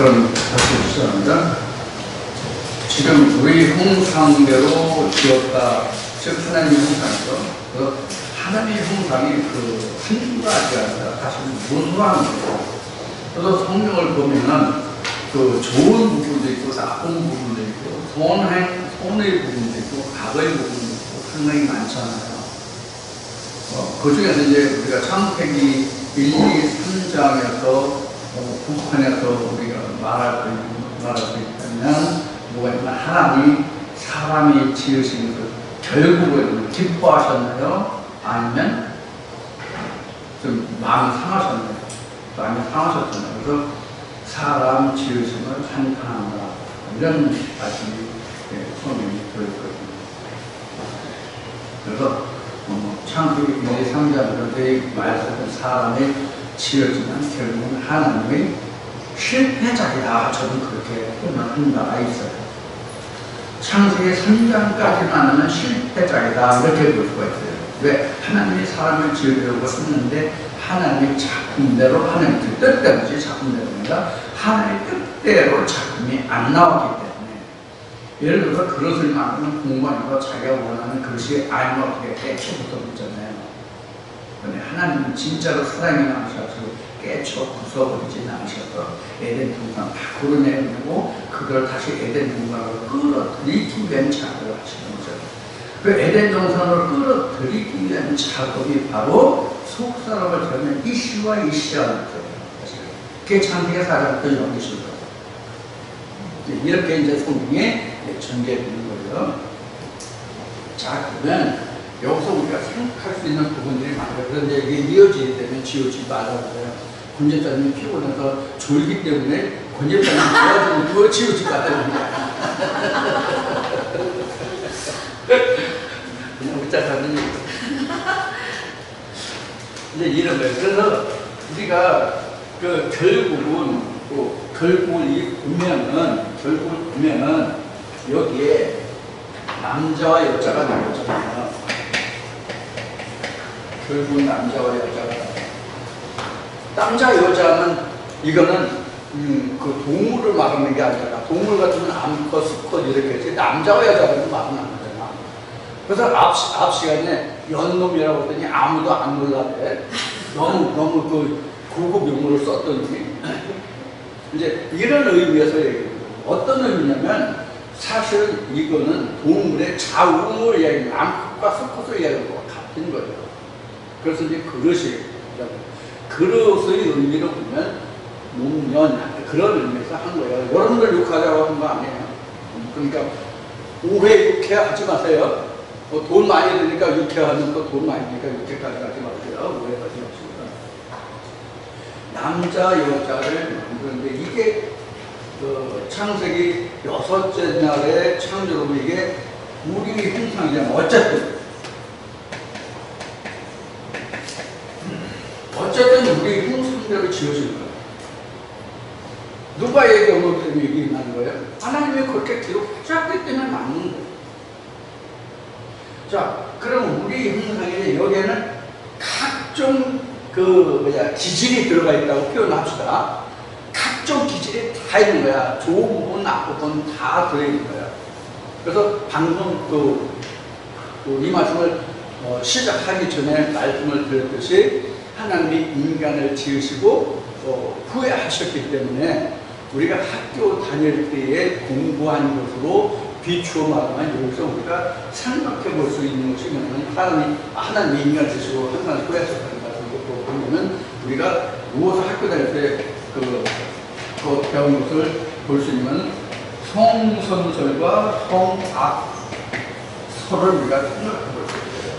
그럼 다시 시작합니다. 지금 우리 형상대로 지었다, 즉 하나님의 형상이죠. 그 하나님의 형상이 그 한 가지 아니라 사실은 무수한 거예요. 그래서 성경을 보면은 그 좋은 부분도 있고 나쁜 부분도 있고 선행, 선의 부분도 있고 악의 부분도 있고 상당히 많잖아요. 어, 그 중에서 이제 우리가 창세기 1, 2, 3장에서 어, 북한에서 우리가 말할 수 있다면 뭐가 하나님이 사람이 지으신 그 결국은 기뻐하셨나요? 아니면 좀 마음이 상하셨나요? 마음이 상하셨잖아요. 그래서 사람 지으심을 한탄한다. 이런 말씀이 예, 성경이 들어있거든요. 그래서 어, 창세기 1, 3장에서 내 말씀은 사람이 지어지면 결국은 하나님의 실패작이다. 저는 그렇게 표현한 바가 있어요. 창세기 3장까지만 하면 실패작이다. 이렇게 볼 수가 있어요. 왜? 하나님이 사람을 지으려고 했는데 하나님의 작품대로 하나님의 뜻대로지 작품대로입니다. 하나님의 뜻대로 작품이 안 나왔기 때문에 예를 들어서 그릇을 만드는 공무원이고 자기가 원하는 그릇이 아니면 어떻게 깨쳐부터 붙잖아요. 근데 하나님은 진짜로 사랑이 나오셔서 깨쳐 부숴버리진 않으셔서 에덴 동산 밖으로 내보내고 그걸 다시 에덴 동산으로 끌어들이기 위한 작업을 하시는 거죠. 그 에덴 동산으로 끌어들이기 위한 작업이 바로 속사람을 드러낸 이시와 이시라는 거예요. 그게 창세기 사장부터 연기실 거예요. 이렇게 이제 성경에 전개되는 거예요. 자, 그러면 여기서 우리가 생각할 수 있는 부분들이 많아요. 그런데 이게 이어지게 되면 지우지 말라고 해요. 권제자님이 피곤해서 졸기 때문에 권제자님 도와주면 그거 말라고 해요. 그냥 웃자 가는 얘기. 이제 이런 거예요. 그래서 우리가 그 결국은 또 결국을 이 보면은 결국을 보면은 여기에 남자와 여자가 나오잖아요. 결국 남자와 여자가. 남자 여자는 이거는 음, 그 동물을 말하는 게 아니라 동물 같으면 암컷, 수컷 이렇게 했지 남자와 여자는 말은 안 하잖아. 그래서 앞, 시- 앞 시간에 연놈이라고 했더니 아무도 안 놀라대. 너무 너무 그 고급 용어를 썼더니 이제 이런 의미에서 얘기해요. 어떤 의미냐면 사실 이거는 동물의 자웅을 이야기하는 암컷과 수컷을 이야기하는 것과 같은 거예요. 그래서 이제 그릇이 그릇의 의미로 보면 농년 그런 의미에서 한 거예요. 여러분들 욕하자고 한 거 아니에요. 그러니까 오해 육회 하지 마세요. 뭐 돈 많이 드니까 육회하면 또돈 많이 드니까 육회까지 하지 마세요. 오해하지 마십니다. 남자 여자를 만드는데 이게 그 창세기 여섯째 날의 창조로 이게 우리의 형상이잖아요. 어쨌든 우리 형상대로 지어진 거예요. 누가 얘기하면 그 얘기하는 거예요? 하나님이 그렇게 기록하셨기 때문에 맞는 거예요. 자, 그럼 우리 형상에 여기에는 각종 그 뭐야 기질이 들어가 있다고 표현합시다. 각종 기질이 다 있는 거야. 좋은 부분, 나쁜 부분 다 들어있는 거야. 그래서 방금 그, 그 이 말씀을 어, 시작하기 전에 말씀을 드렸듯이 하나님이 인간을 지으시고 어, 후회하셨기 때문에 우리가 학교 다닐 때에 공부한 것으로 비추어 말하면 여기서 우리가 생각해 볼 수 있는 것이 뭐냐면 하나님, 하나님 인간을 지으시고 항상 후회하셨다는 것을 보면 우리가 무엇을 학교 다닐 때 그 그 배운 것을 볼 수 있는 성선설과 성악 설을 우리가 생각해 있어요.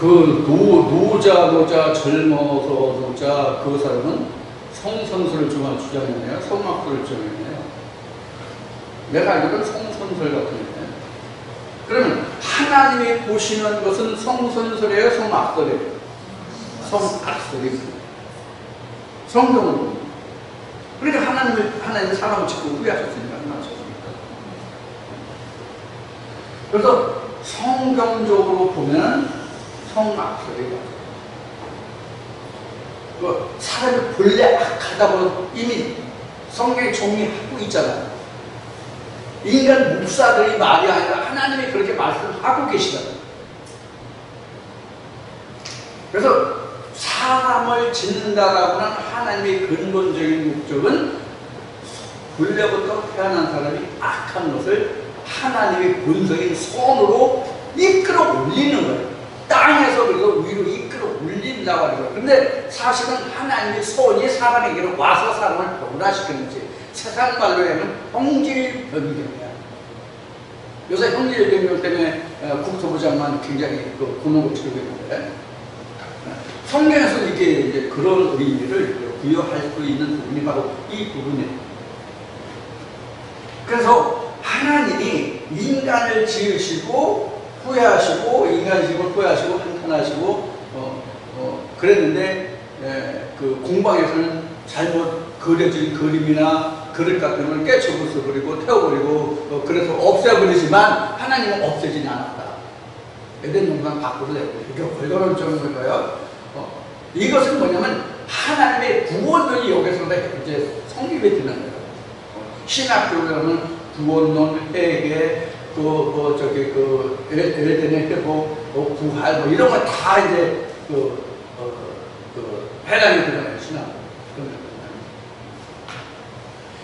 그 노, 노자, 노자, 젊어서 노자 그 사람은 성선설을 주장했네요. 성악설을 주장했네요. 내가 알기로는 성선설 같은 거예요. 그러면 하나님이 보시는 것은 성선설이에요, 성악설이에요? 성악설이에요. 봅니다. 그러니까 하나님을, 하나님의 사람을 짓고 후회하셨으니까? 그래서 성경적으로 보면 성악설이 맞아요. 그 사람이 본래 악하다고 이미 성경에 정리하고 있잖아요. 인간 목사들이 말이 아니라 하나님이 그렇게 말씀하고 계시거든요. 그래서 사람을 짓는다라고 하는 하나님의 근본적인 목적은 본래부터 태어난 사람이 악한 것을 하나님의 본성인 손으로 이끌어 올리는 거예요. 땅에서 그래서 위로 이끌어 올린다고 하는 거예요. 근데 사실은 하나님의 손이 사람에게로 와서 사람을 변화시키는 거지. 세상 말로 하면 형질 변경이야. 요새 형질 변경 때문에 어, 국토부장만 굉장히 그 구멍을 치고 있는데 성경에서 이게 이제 그런 의미를 부여할 수 있는 부분이 바로 이 부분이에요. 그래서 하나님이 인간을 지으시고 후회하시고 인간 지으고 후회하시고 한탄하시고 어, 어, 그랬는데 에, 그 공방에서는 잘못 그려진 그림이나 그릇 같은 걸 깨쳐 부숴버리고 태워버리고 어, 그래서 없애버리지만 하나님은 없애진 않았다. 에덴 동산 밖으로 내고 이게 얼마나 좋은 거예요? 어, 이것은 뭐냐면 하나님의 구원론이 여기서 이제 성립이 되는 거예요. 어, 신학교로는 구원론, 회계, 그, 뭐, 저기, 그, 에- 에덴의 회복, 뭐, 부활, 뭐, 이런 거 다 이제, 그, 어, 그, 해당이 되잖아요, 신학.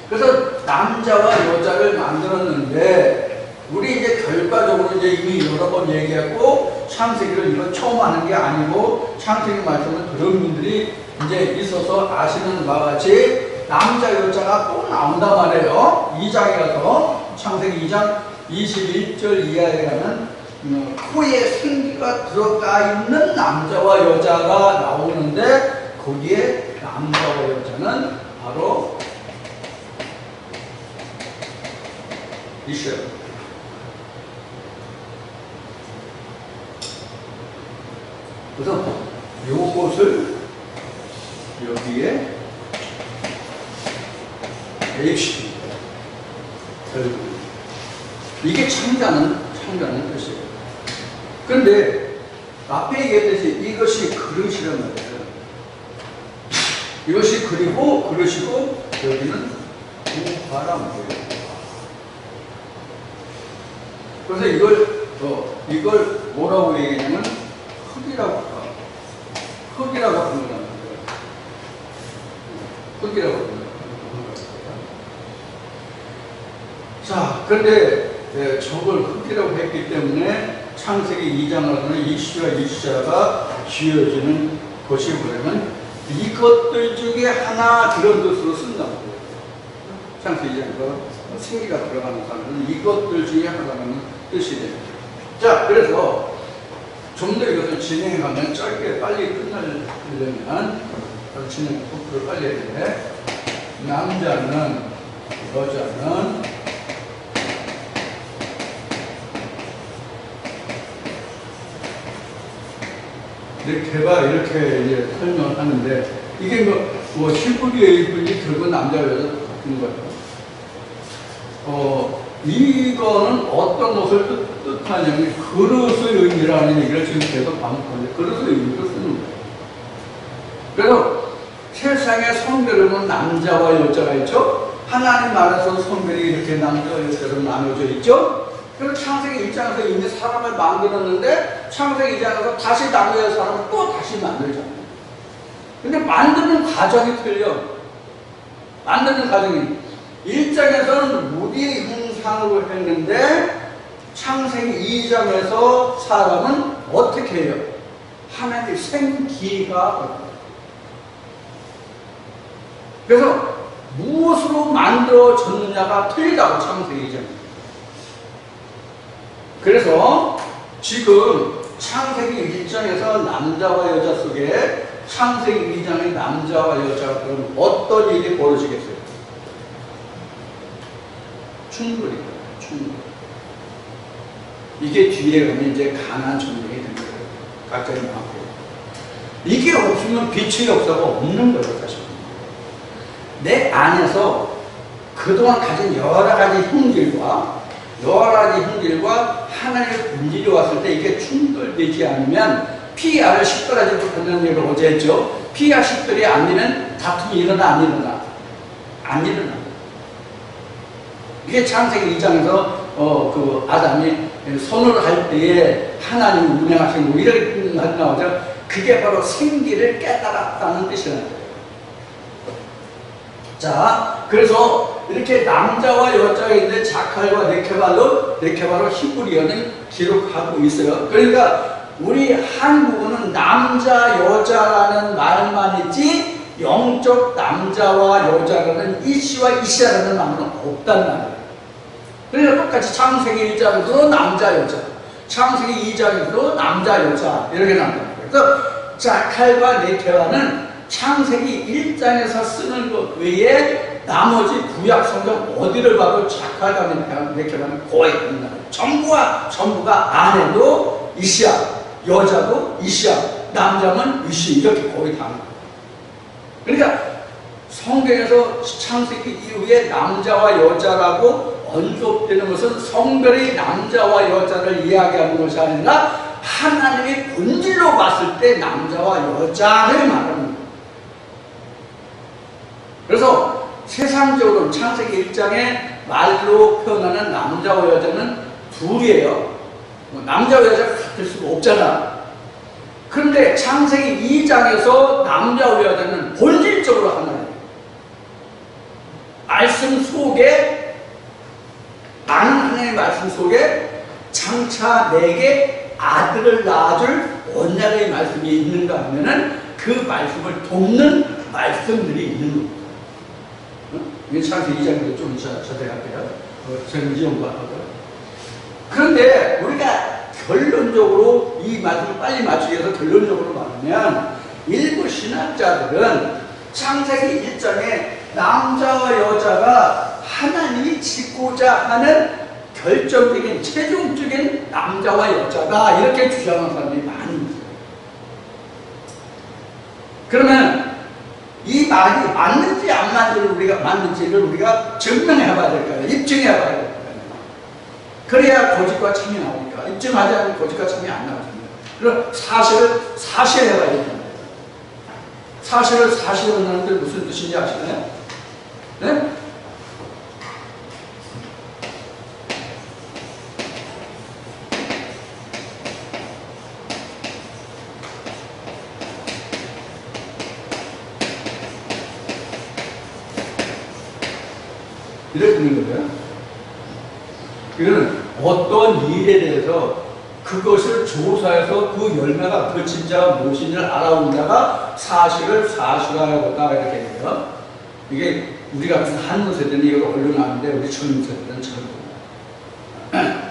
그래서 남자와 여자를 만들었는데, 우리 이제 결과적으로 이제 이미 여러 번 얘기했고, 창세기를 이건 처음 하는 게 아니고, 창세기 말씀을 들은 분들이 이제 있어서 아시는 바와 같이, 남자, 여자가 또 나온단 말이에요. 2장에 가서, 창세기 2장 21절 이하에 가면, 음, 코에 생기가 들어가 있는 남자와 여자가 나오는데, 거기에 남자와 여자는 바로 있어요. 그래서 요것을 여기에 대입시킵니다. 이게 창자는 창자는 뜻이에요. 그런데 앞에 얘기했듯이 이것이 그릇이란 말이에요. 이것이 그리고 그릇이고 여기는 거예요. 그래서 이걸 어, 이걸 뭐라고 얘기하냐면 흙이라고 할까? 흙이라고 하는 말이에요. 흙이라고 거예요. 자, 그런데 예, 저걸 흙이라고 했기 때문에 창세기 2장에서는 이시와 이시자가 지어지는 것이 뭐냐면 이것들 중에 하나 그런 뜻으로 쓴다고. 창세기 2장에서 생기가 들어가는 사람은 이것들 중에 하나라는 뜻이 됩니다. 자, 그래서 좀 더 이것을 진행해 가면 짧게 빨리 끝나려면 진행 속도를 빨리 해야 돼. 남자는 여자는 이렇게 봐 이렇게 이제 설명을 하는데 이게 뭐, 뭐 시부리에 이분이 결국 남자 여자 같은 거예요. 어 이거는 어떤 것을 뜻, 뜻하냐면 그릇의 의미라는 얘기를 지금 계속 반복하는데 그릇의 의미를 쓰는 거예요. 그래서 세상에 성별은 남자와 여자가 있죠. 하나님 나라에서 성별이 이렇게 남자와 여자로 나눠져 있죠. 그래서 창세기 1장에서 이미 사람을 만들었는데 창세기 2장에서 다시 남자의 사람을 또 다시 만들잖아요. 근데 만드는 과정이 틀려. 만드는 과정이 1장에서는 무리의 형상으로 했는데 창세기 2장에서 사람은 어떻게 해요? 하나님의 생기가 그래서 무엇으로 만들어졌느냐가 틀리다고 창세기 2장. 그래서 지금 창세기 1장에서 남자와 여자 속에 창세기 2장의 남자와 여자가 그럼 어떤 일이 벌어지겠어요? 충돌이에요. 충돌. 이게 뒤에 가면 이제 가난 전쟁이 되는 거예요. 각자의 마음고 이게 없으면 빛의 역사가 없는 거예요, 사실. 내 안에서 그동안 가진 여러 가지 형질과 여러 가지 형질과 하나님의 본질이 왔을 때 이게 충돌되지 않으면 Pr 10도라지도 그런 얘기를 어제 했죠. Pr 10도이 아니면 다툼이 일어나 안 일어나? 안 일어나. 이게 창세기 2장에서 어, 그 아담이 선을 할 때에 하나님 운행하신 뭐 이런 말 나오죠. 그게 바로 생기를 깨달았다는 뜻이라는 거예요. 자, 그래서 이렇게 남자와 여자가 있는데 자칼과 네케발로 네케발로 히브리어는 기록하고 있어요. 그러니까 우리 한국어는 남자 여자라는 말만 있지 영적 남자와 여자라는 이시와 이시라는 말은 없단 말이에요. 그러니까 똑같이 창세기 1장에도 남자 여자, 창세기 2장에도 남자 여자 이렇게 나옵니다. 그래서 자칼과 네케와는 창세기 1장에서 쓰는 것 외에 나머지 구약 성경 어디를 봐도 자칼과 네케와는 거의 없는 전부가 전부가 아내도 이시야, 여자도 이시야, 남자는 이시 이렇게 거의 다. 그러니까 성경에서 창세기 이후에 남자와 여자라고 언급되는 것은 성별의 남자와 여자를 이야기하는 것이 아니라 하나님의 본질로 봤을 때 남자와 여자를 말하는 거예요. 그래서 세상적으로 창세기 1장에 말로 표현하는 남자와 여자는 둘이에요. 뭐 남자와 여자가 같을 수가 없잖아. 그런데 창세기 2장에서 남자와 여자는 본질적으로 하나예요. 말씀 속에 많은 하나님의 말씀 속에 장차 내게 아들을 낳아줄 언약의 말씀이 있는가 하면은 그 말씀을 돕는 말씀들이 있는 겁니다. 이게 창세기 2장에서 좀 저대할게요. 어, 저는 이용과하고요. 그런데 우리가 결론적으로 이 말씀을 빨리 맞추기 위해서 결론적으로 말하면 일부 신학자들은 창세기 1장에 남자와 여자가 하나님이 짓고자 하는 결정적인 최종적인 남자와 여자다 이렇게 주장하는 사람들이 많이 있어요. 그러면 이 말이 맞는지 안 맞는지를 우리가 맞는지를 우리가 증명해 봐야 될까요? 입증해 봐야 될까요? 그래야 거짓과 참이 나오니까 입증하지 않으면 거짓과 참이 안 나오습니다. 그럼 사실을 사실해 봐야 됩니다. 사실을 사실로 게 무슨 뜻인지 아시나요? 네? 되는 거예요. 이거는 어떤 일에 대해서 그것을 조사해서 그 열매가 펼친 자가 무엇인지를 알아온다가 사실을 사실화하였다 이렇게 돼요. 이게 우리 같은 한국 세대는 이걸 언론하는데 우리 젊은 세대는 잘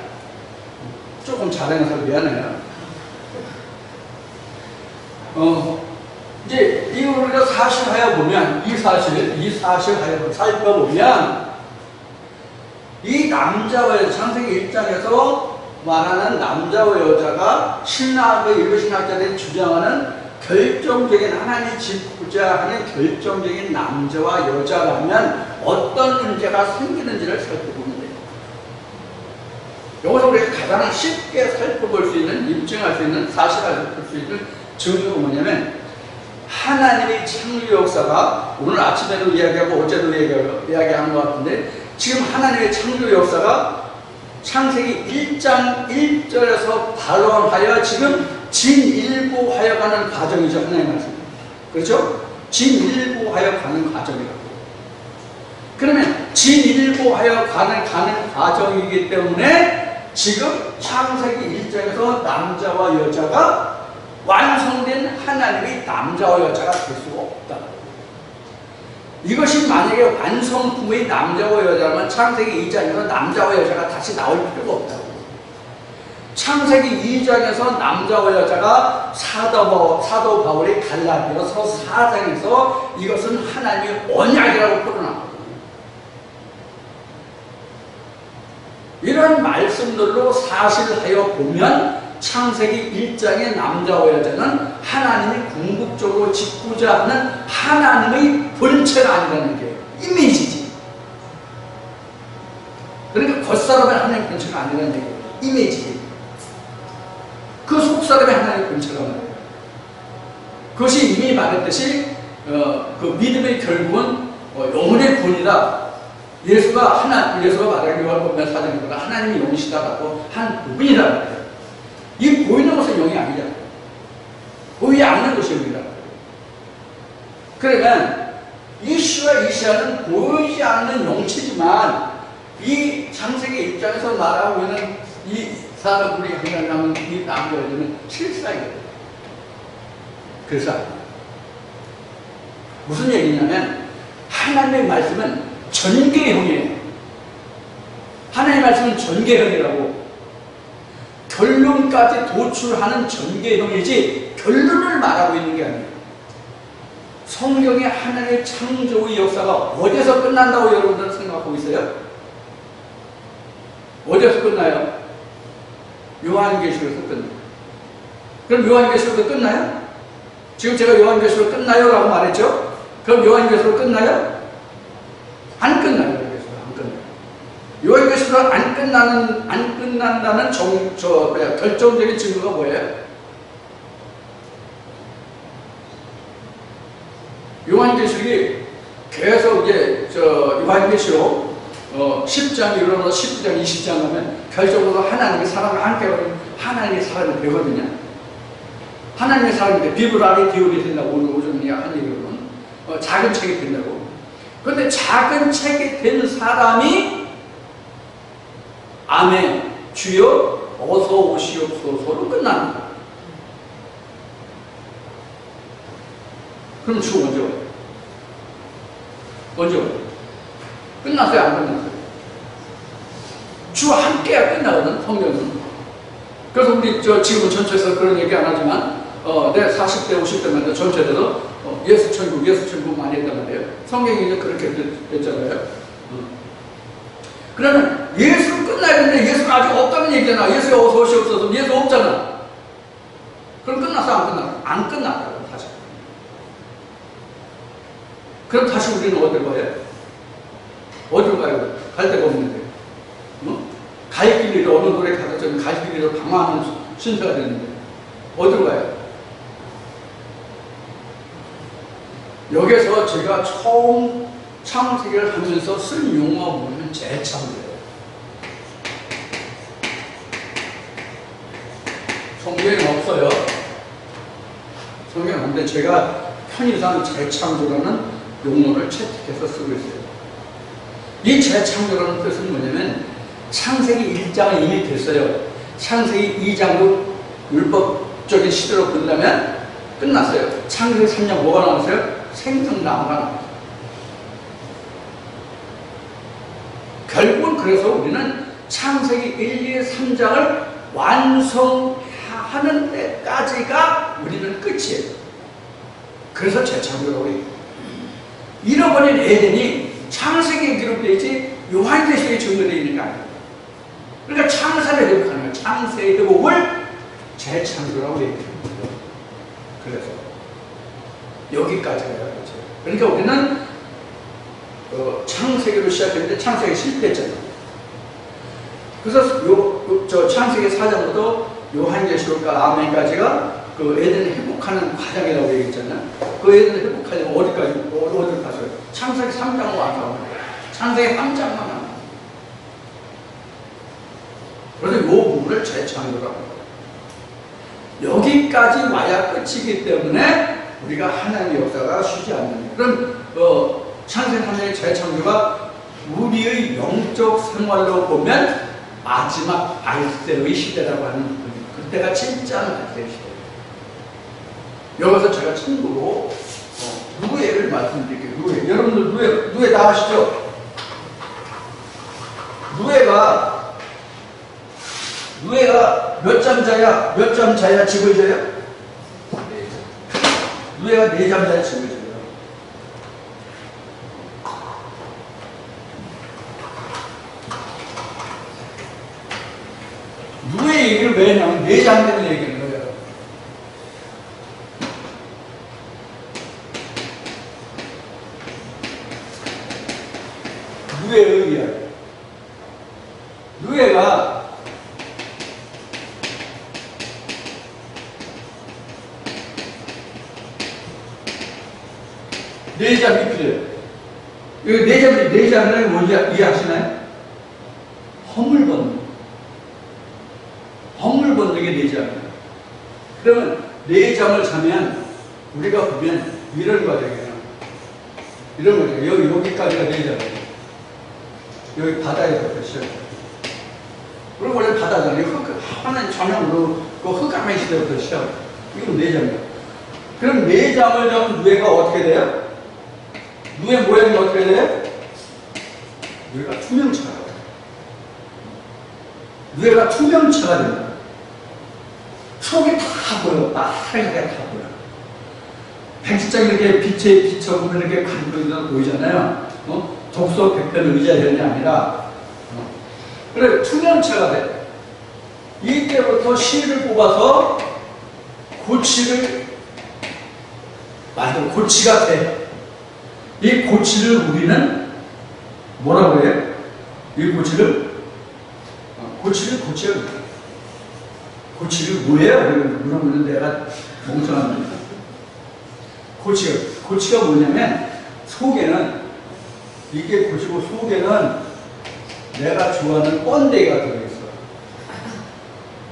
조금 잘해서 미안해요. 어, 이제 이걸 우리가 사실하여 보면 이 사실, 이 사실하여 살펴보면 이 남자와 창세기 1장에서 말하는 남자와 여자가 신학의 일부 신학자들이 주장하는 결정적인 하나님이 짓고자 하는 결정적인 남자와 여자라면 어떤 문제가 생기는지를 살펴보면 돼요. 여기서 우리가 가장 쉽게 살펴볼 수 있는, 입증할 수 있는, 사실을 볼수 있는 증거가 뭐냐면 하나님의 창조 역사가 오늘 아침에도 이야기하고 어제도 이야기하고, 것 같은데 지금 하나님의 창조 역사가 창세기 1장 1절에서 발언하여 지금 진일보하여 가는 과정이죠. 하나님 말씀. 그렇죠? 진일보하여 가는 과정이라고. 그러면 진일보하여 가는, 가는 과정이기 때문에 지금 창세기 1장에서 남자와 여자가 완성된 하나님의 남자와 여자가 될 수가 없다. 이것이 만약에 완성품의 남자와 여자라면 창세기 2장에서 남자와 여자가 다시 나올 필요가 없다고. 창세기 2장에서 남자와 여자가 사도, 사도 바울이 갈라디아서 4장에서 이것은 하나님의 언약이라고 표현합니다. 이런 말씀들로 사실하여 보면 창세기 1장의 남자와 여자는 하나님이 궁극적으로 짓고자 하는 하나님의 본체가 아니라는 게 이미지지. 그러니까 겉사람의 하나님의 본체가 아니라는 얘기예요. 이미지. 그 속사람의 하나님의 본체가 말이에요. 그것이 이미 말했듯이 어, 그 믿음의 결국은 어, 영혼의 본이다. 예수가 하나 예수가 말하는 요한복음 사장님보다 하나님이 영이시다라고 한 영이 아니잖아요. 것이 영이다. 그러면 이슈와 이시아는 보이지 않는 영체지만 이 창세기 입장에서 말하고 있는 이 사람 우리 하나님 이 남자들은 실사이거든요. 그래서 무슨 얘기냐면 하나님의 말씀은 전개형이에요. 하나님의 말씀은 전개형이라고 결론까지 도출하는 전개형이지 결론을 말하고 있는 게 아니에요. 성경의 하나님의 창조의 역사가 어디서 끝난다고 여러분들은 생각하고 있어요? 어디서 끝나요? 요한계시록에서 끝나요. 그럼 요한계시록도 끝나요? 지금 제가 요한계시록 끝나요? 라고 말했죠? 그럼 요한계시록 끝나요? 안 끝나요. 요한계시록 안 끝나요. 요한계시록 안 끝나는, 안 끝난다는 정, 저, 뭐야, 결정적인 증거가 뭐예요? 요한 계시록이 계속 이제 저 요한 계시록 어 10장 이르러 19장 20장 가면 결정적으로 하나님의 사람을 함께 하는 하나님의 사람이 되거든요. 하나님의 사람인데 안에 디올이 된다고 오늘 오전에 한 얘기로는 어, 작은 책이 된다고. 그런데 작은 책이 된 사람이 아멘 주여 어서 오시옵소서로 거예요. 그럼 주 언제 와요? 와요? 끝났어요? 안 끝났어요? 주와 함께야 끝나거든, 성경은. 그래서 우리 저 지금은 전체에서 그런 얘기 안 하지만, 어, 내 40대, 50대만 전체들은 어, 예수 천국, 예수 천국 많이 했단 말이에요. 성경이 이제 그렇게 됐- 됐잖아요. 어. 그러면 예수 끝나야 되는데 예수가 아직 없다는 얘기잖아. 예수가 어서 오시옵소서. 예수 없잖아. 그럼 끝났어? 안 끝났어? 안 끝났다고, 다시. 그럼 다시 우리는 어디로 가요? 어디로 가요? 갈 데가 없는데. 어? 갈 길을 어느 노래 가졌더니 갈 길을 방황하는 순서가 되는데. 어디로 가요? 여기서 제가 처음 창세기를 하면서 쓴 용어가 뭐냐면 재창조예요. 성경에 없어요. 성경에 없는데 제가 편의상 재창조라는 용어를 채택해서 쓰고 있어요. 이 재창조라는 뜻은 뭐냐면 창세기 1장은 이미 됐어요. 창세기 2장도 율법적인 시대로 본다면 끝났어요. 창세기 3장 뭐가 나왔어요? 생명나무가 나왔어요. 결국은 그래서 우리는 창세기 1, 2, 3장을 완성하는 데까지가 우리는 끝이에요. 그래서 재창조라고 해요. 잃어버린 에덴이 창세기에 기록되어 있지 요한계시록에 증거되어 있는 게 아니에요. 그러니까 창사를 회복하는 거예요. 창세의 회복을 재창조라고 얘기해요. 그래서 여기까지가 그렇죠. 그러니까 우리는 어, 창세기로 시작했는데 창세기 실패했잖아요. 그래서 요, 요- 저 창세기 4장부터 요한계시록과 아멘까지가 그 에덴을 회복하는 과정이라고 얘기했잖아요. 그 에덴을 회복하려면 어디까지, 어, 어디를 가서요? 창세기 3장으로 안 가면 돼요. 창세기 3장만 하면 돼요. 그래서 이 부분을 재창조라고. 여기까지 와야 끝이기 때문에 우리가 하나님의 역사가 쉬지 않는 거예요. 그럼 어, 창세기 3장의 재창조가 우리의 영적 생활로 보면 마지막 알세의 시대라고 하는. 그때가 진짜 알세의 시대예요. 여기서 제가 참고로 어, 누구예를 말씀드릴게요. 누에 여러분들 누에 누에 다 아시죠? 누에가 누에가 몇 잠 자야 몇 잠 자야 집을 져요? 누에가 네 잠 자야 집을 져요. 누의 얘기를 왜 하냐면 네 잠자는 얘기하는 거예요. 누에 의이야. 누에가 네 잠이 필요해요. 이거 네 잠이, 네 뭔지 이해하시나요? 허물 벗는. 허물 벗는 게 네. 그러면 네 잠을 자면 우리가 보면 이런 거잖아요. 이런 거죠. 여기, 여기까지가 네 잠이에요. 여기 바다에서부터 시작. 그리고 원래 바다잖아요. 흙, 하나님 전형으로 그 흑암의 시대부터 시작. 이건 네 잠이야. 그럼 네 잠을 자면 뇌가 어떻게 돼요? 뇌 모양이 어떻게 돼요? 뇌가 투명차가 돼요. 뇌가 투명차가 된다. 속이 다 보여. 빠르게 다 보여. 백지장 이렇게 빛에 비춰보면 이렇게 간도가 보이잖아요. 어? 독서 백편 의자 이런 게 아니라 어. 그래 투명차가 돼. 이때부터 실을 뽑아서 고치를 만들어 고치가 돼. 이 고치를 우리는 뭐라고 해요? 이 고치를 어, 고치를 고쳐요. 고치를 뭐예요? 물어보면 내가 멍청합니다. 고치가 고치가 뭐냐면 속에는 이게 고치고 속에는 내가 좋아하는 번데기가 들어있어.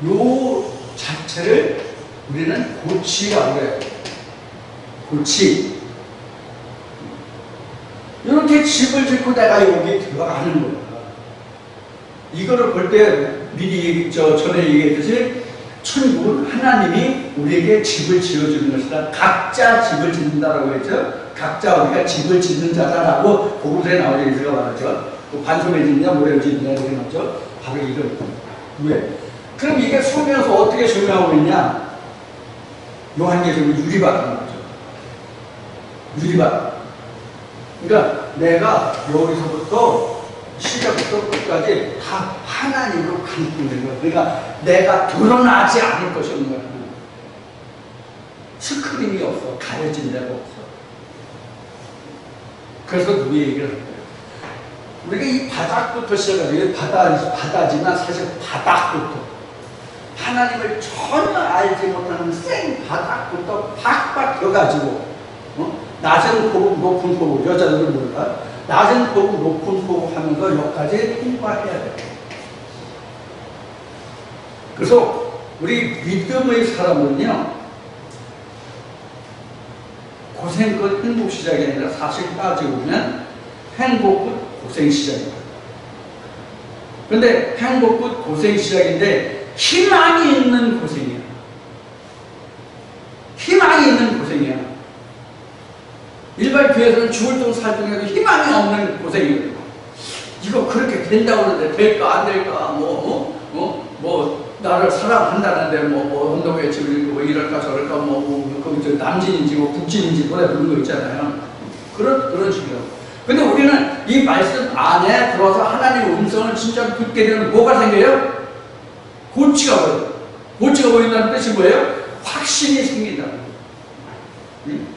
요 자체를 우리는 고치라고 해요. 고치. 이렇게 집을 짓고 내가 여기 들어가는 거야. 이거를 볼 때 미리 저 전에 얘기했듯이 천국은 하나님이 우리에게 집을 지어주는 것이다. 각자 집을 짓는다라고 했죠. 각자 우리가 집을 짓는 자다라고 보고서에 나오죠. 예수가 말하죠. 뭐 반송해 짓느냐, 모래를 짓느냐 이렇게 나오죠. 바로 이런 왜? 그럼 이게 소면서 어떻게 설명하고 있냐? 요한계시록 유리밭 나오죠. 유리밭. 그러니까 내가 여기서부터 시작부터 끝까지 다 하나님으로 감동된 거야. 그러니까 내가 드러나지 않을 것이 없는 거야. 스크린이 없어. 가려진 데가. 그래서 누구 얘기를 할 거예요? 우리가 이 바닥부터 이게 바다, 바다지만 사실 바닥부터 하나님을 전혀 알지 못하는 생 바닥부터 팍팍 껴가지고 어? 낮은 폭, 높은 폭, 여자들은 몰라. 낮은 폭, 높은 폭 하면서 여기까지 통과해야 돼. 그래서 우리 믿음의 사람은요, 고생 끝 행복 시작이 아니라 사실 따지고 보면 행복 끝 고생 시작입니다. 근데 행복 끝 고생 시작인데 희망이 있는 고생이야. 희망이 있는 고생이야. 일반 교회에서는 죽을 둥 살둥해도 희망이 없는 고생이거든요. 이거 그렇게 된다고 그러는데 될까 안 될까 뭐, 어? 어? 뭐 나를 사랑한다는데 뭐, 뭐 언덕에 집을 뭐 이럴까 저럴까 뭐, 뭐 거기 저 남진인지 뭐 북진인지 노래 부르는 거 있잖아요. 그런 그런 식이요. 근데 우리는 이 말씀 안에 들어와서 하나님의 음성을 진짜 듣게 되면 뭐가 생겨요? 고치가 보여. 고치가 보인다는 뜻이 뭐예요? 확신이 생긴다는 거예요. 응?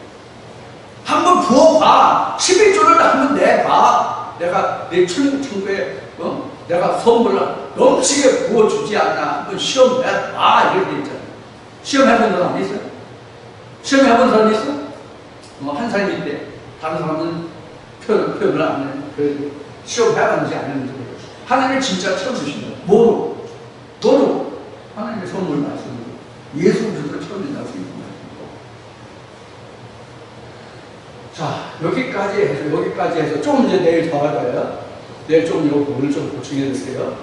한번 부어봐. 11조를 한번 내봐. 내가 내 천국 천국에 어? 내가 선물을 넘치게 부어주지 않나. 한번 시험해봐. 이런 데 있잖아. 시험해본 사람 있어요? 시험해본 사람 있어? 어, 한 있대. 다른 사람은 표현, 표현을 안 해. 그 시험해봤는지 안 했는지. 하나님을 진짜 처음 주신다. 뭐로? 너로 하나님의 선물 말씀으로 예수 그리스도를 처음 준다고 생각합니다. 자, 여기까지 해서, 여기까지 해서, 조금 이제 내일 더 할 거예요. 내일 좀, 요, 오늘 좀 보충해 드릴게요.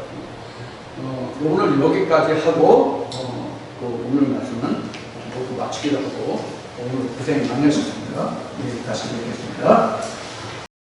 어, 오늘 여기까지 하고, 어, 그 오늘 말씀은 모두 마치기로 하고, 오늘 고생 많으셨습니다. 내일 다시 뵙겠습니다.